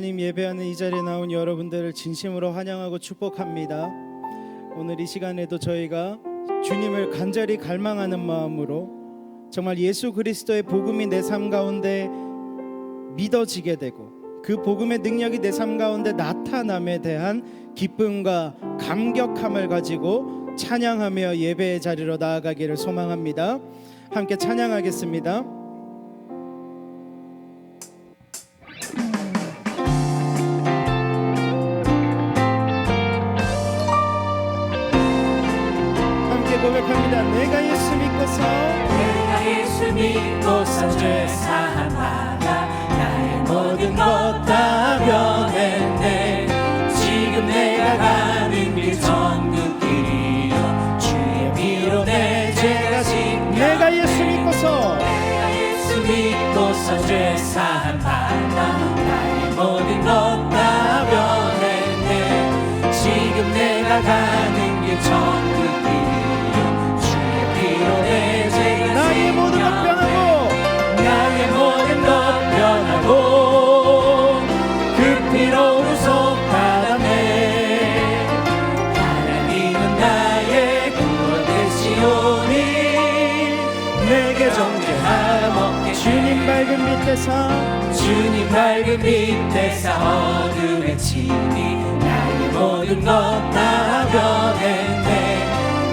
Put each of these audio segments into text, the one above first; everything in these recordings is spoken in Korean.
하나님 예배하는 이 자리에 나온 여러분들을 진심으로 환영하고 축복합니다. 오늘 이 시간에도 저희가 주님을 간절히 갈망하는 마음으로 정말 예수 그리스도의 복음이 내 삶 가운데 믿어지게 되고 그 복음의 능력이 내 삶 가운데 나타남에 대한 기쁨과 감격함을 가지고 찬양하며 예배의 자리로 나아가기를 소망합니다. 함께 찬양하겠습니다. 고백합니다. 내가 예수 믿고서 내가 예수 믿고서 죄 사함 받아 나의 모든 것 다 변했네. 지금 내가 가는 길 전국 길이요 주의 피로 내 죄가 씻겨. 내가 예수 믿고서 내가 예수 믿고서 죄 사함 받아 나의 모든 것 다 변했네. 지금 내가 가는 길 전국 길이요 밑에서 주님 밝은 밑에서 어둠의 침이 나의 모든 것 다 변했네.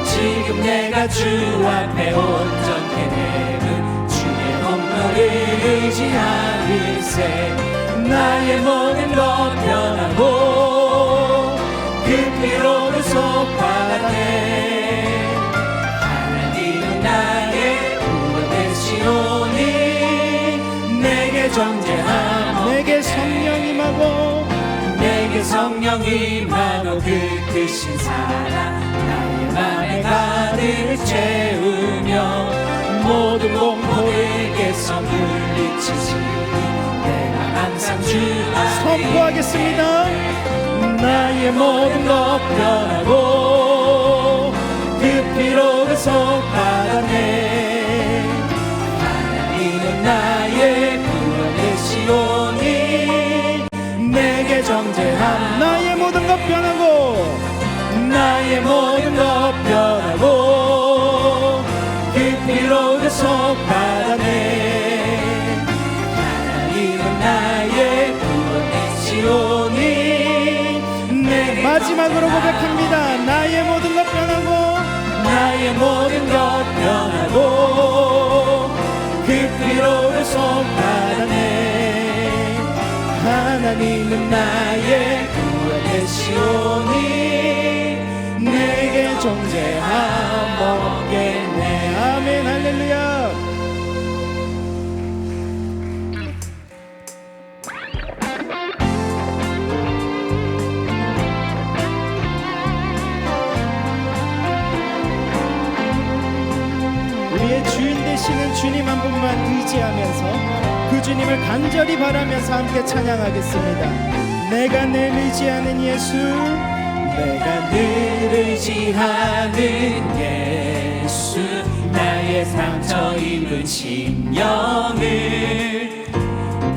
지금 내가 주 앞에 온전케 되는 주의 공로를 의지하리세 나의 모든 것 변하고 그 피로 구속받 내게 정죄함 내게 성령 임하고 내게 성령 임하고 그 크신 사랑 나의 맘에 가득 채우며 모든 공포를 깨서 물리치시니 내가 항상 주 선포하겠습니다. 나의 모든 것 변하고 그 피로 구속받았네 정죄함 나의 모든 것 변하고 나의 모든 것 변하고 그 피로 구속받았네 하나님은 나의 구원 되시오니 내 마지막으로 고백합니다. 나의 모든 것 변하고 나의 모든 것 변하고 하나님은 나의 구원 되시오니 내게 정죄함 없겠네 아멘 할렐루야. 우리의 주인 되시는 주님 한 분만 의지하면서 그 주님을 간절히 바라면서 함께 찬양하겠습니다. 내가 늘 의지하는 예수, 내가 늘 의지하는 예수 나의 상처 입은 심령을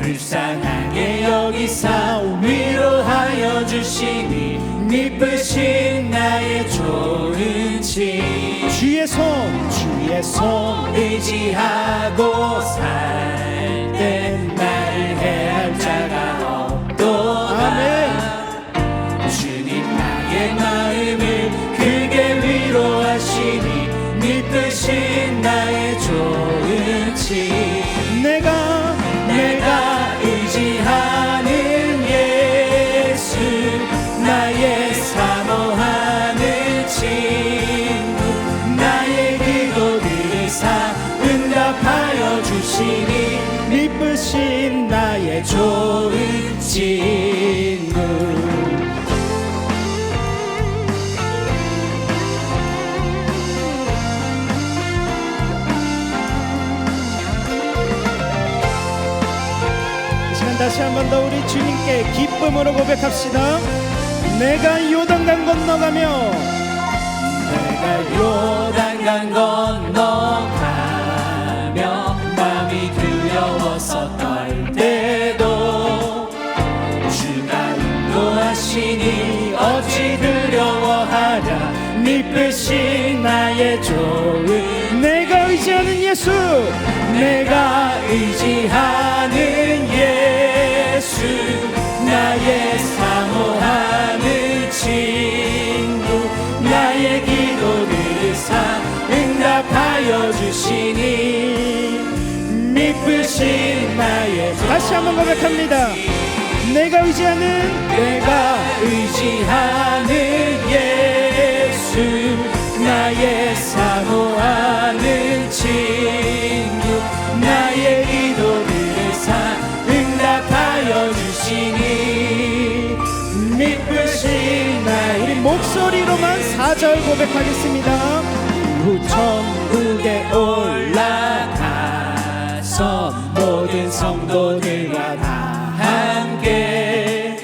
불쌍하게 여기사 위로하여 주시니 미쁘신 나의 좋은 치 주의 손, 주의 손. 의지하고 살 Yeah. 친구 이 시간 다시 한 번 더 우리 주님께 기쁨으로 고백합시다. 내가 요단강 건너가며 내가 요단강 건너 믿으신 나의 좋은 내가 의지하는 예수 내가 의지하는 예수 나의 사모하는 친구 나의 기도를 사 응답하여 주시니 미쁘신 나의 다시 한번 고백합니다. 내가 의지하는 내가 의지하는 예수 나의 사모하는 친구 나의 기도를 사 응답하여 주시니. 미쁘신 나의 목소리로만 4절 고백하겠습니다. 후 천국에 올라가서 모든 성도들과 다 함께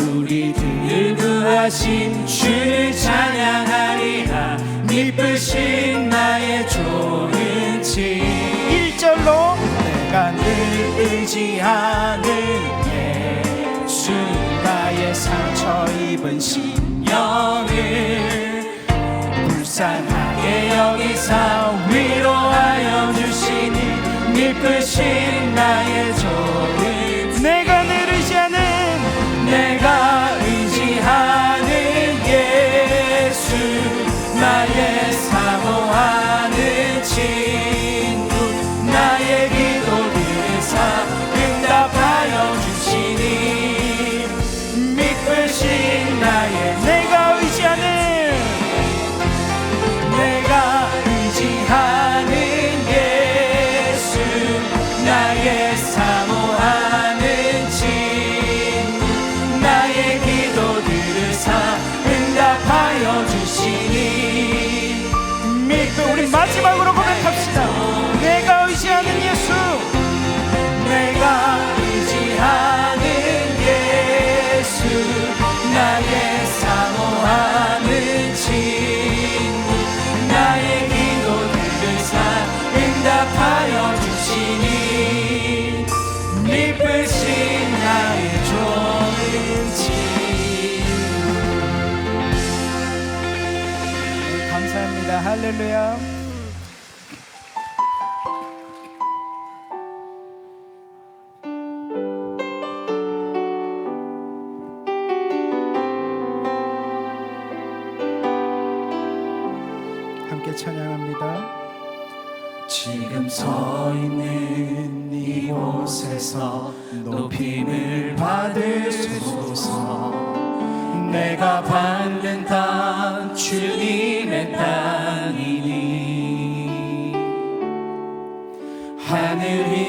우리들 구하신 주를 찬양하리라 미쁘신 나의 좋은 친 1절로? 내가 늘 의지하는 예수 나의 상처 입은 심령을 불쌍하게 여기사 위로하여 주시니 미쁘신 나의 좋은 마지막으로 고백합시다. 내가 의지하는 예수. 내가 의지하는 예수. 나의 사모하는 친구. 나의 기도들을 사 응답하여 주시니. 미쁘신 나의 좋은 친구. 네, 감사합니다. 할렐루야 높임을 받으소서. 내가 받는 땅 주님의 땅이니. 하늘이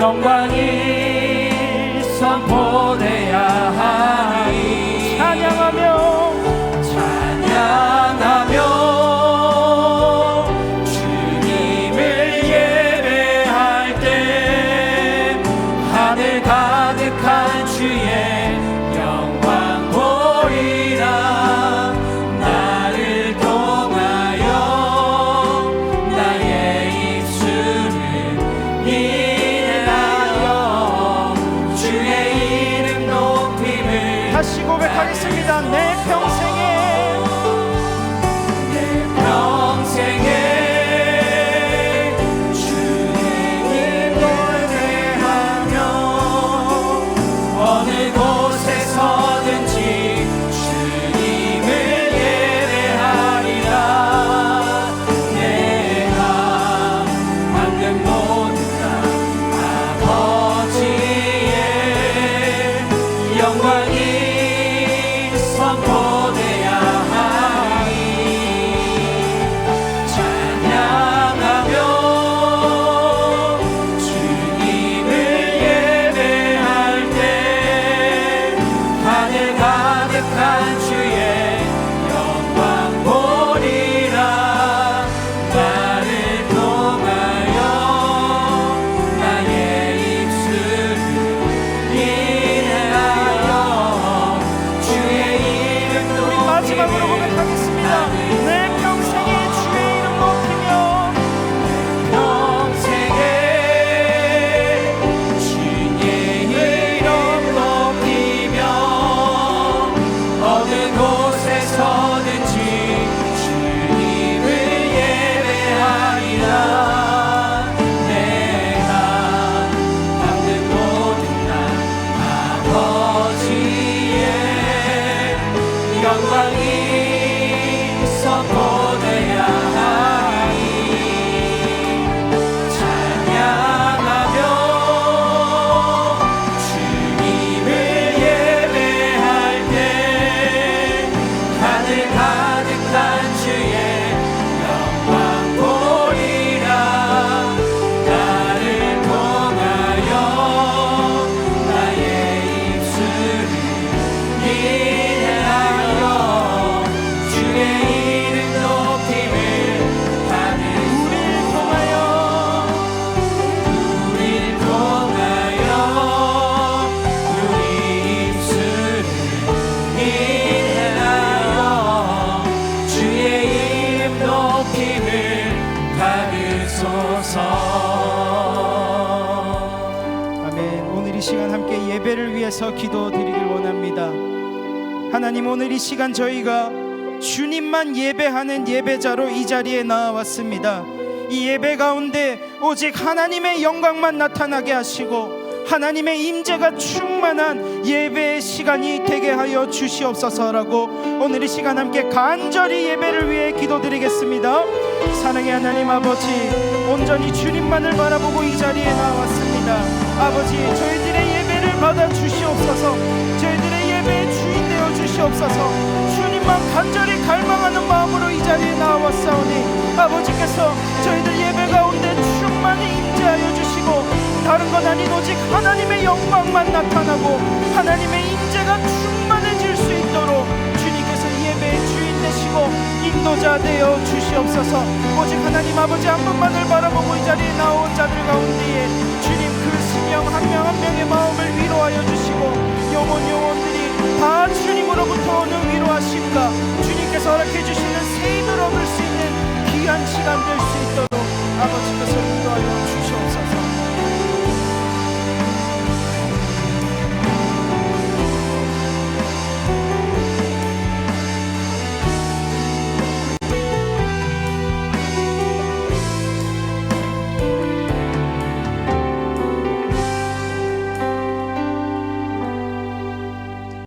영광이 선포돼 위해서 기도드리길 원합니다. 하나님 오늘 이 시간 저희가 주님만 예배하는 예배자로 이 자리에 나왔습니다. 이 예배 가운데 오직 하나님의 영광만 나타나게 하시고 하나님의 임재가 충만한 예배의 시간이 되게 하여 주시옵소서라고 오늘 이 시간 함께 간절히 예배를 위해 기도드리겠습니다. 사랑의 하나님 아버지 온전히 주님만을 바라보고 이 자리에 나왔습니다. 아버지 저희들의 받아 주시옵소서. 저희들의 예배의 주인 되어 주시옵소서. 주님만 간절히 갈망하는 마음으로 이 자리에 나왔사오니 아버지께서 저희들 예배 가운데 충만히 임재하여 주시고 다른 것 아닌 오직 하나님의 영광만 나타나고 하나님의 임재가 충만해질 수 있도록 주님께서 예배의 주인 되시고 인도자 되어 주시옵소서. 오직 하나님 아버지 한 분만을 바라보고 이 자리에 나온 자들 가운데에 주님 그 심령 한명한 한 명의 마음을 위로하여 주시고 영혼 영혼들이 다 주님으로부터 오는 위로하심과 주님께서 허락해 주시는 세임을 얻을 수 있는 귀한 시간 될 수 있도록 아버지께서